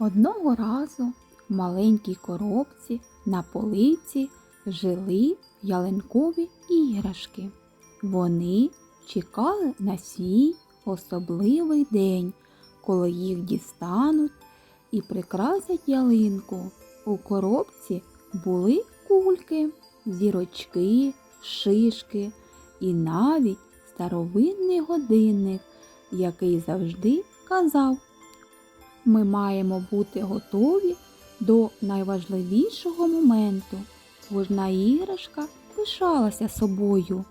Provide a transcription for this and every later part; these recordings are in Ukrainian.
Одного разу в маленькій коробці на полиці жили ялинкові іграшки. Вони чекали на свій особливий день, коли їх дістануть і прикрасять ялинку. У коробці були кульки, зірочки, шишки і навіть старовинний годинник, який завжди казав ми маємо бути готові до найважливішого моменту. Кожна іграшка пишалася собою.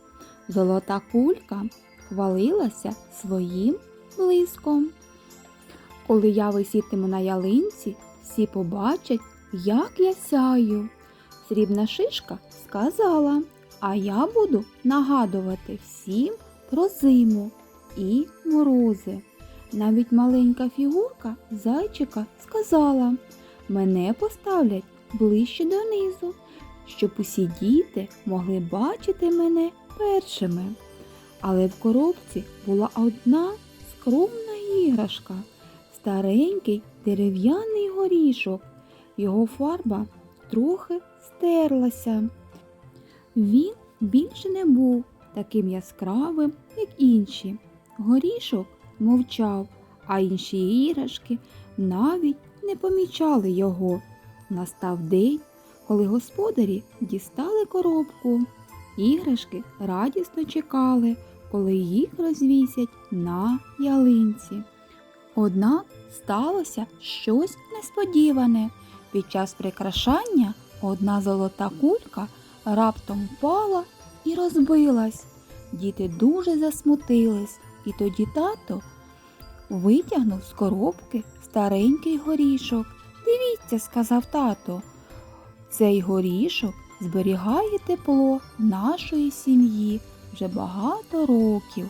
Золота кулька хвалилася своїм блиском. Коли я висітиму на ялинці, всі побачать, як я сяю. Срібна шишка сказала, а я буду нагадувати всім про зиму і морози. Навіть маленька фігурка зайчика сказала, мене поставлять ближче донизу, щоб усі діти могли бачити мене першими. Але в коробці була одна скромна іграшка, старенький дерев'яний горішок. Його фарба трохи стерлася. Він більше не був таким яскравим, як інші. Горішок мовчав, а інші іграшки навіть не помічали його. Настав день, коли господарі дістали коробку. Іграшки радісно чекали, коли їх розвісять на ялинці. Однак сталося щось несподіване. Під час прикрашання одна золота кулька раптом впала і розбилась. Діти дуже засмутились, і тоді тато витягнув з коробки старенький горішок. Дивіться, сказав тато, цей горішок зберігає тепло нашої сім'ї вже багато років.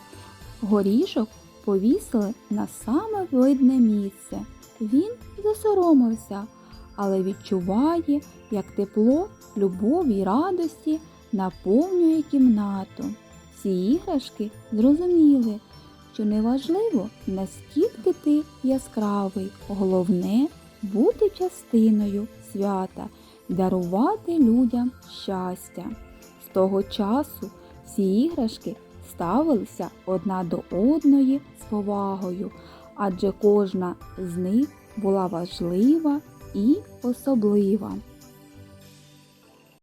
Горішок повісили на саме видне місце. Він засоромився, але відчуває, як тепло, любові й радості наповнює кімнату. Всі іграшки зрозуміли, що неважливо, наскільки ти яскравий, головне бути частиною свята, дарувати людям щастя. З того часу всі іграшки ставилися одна до одної з повагою, адже кожна з них була важлива і особлива.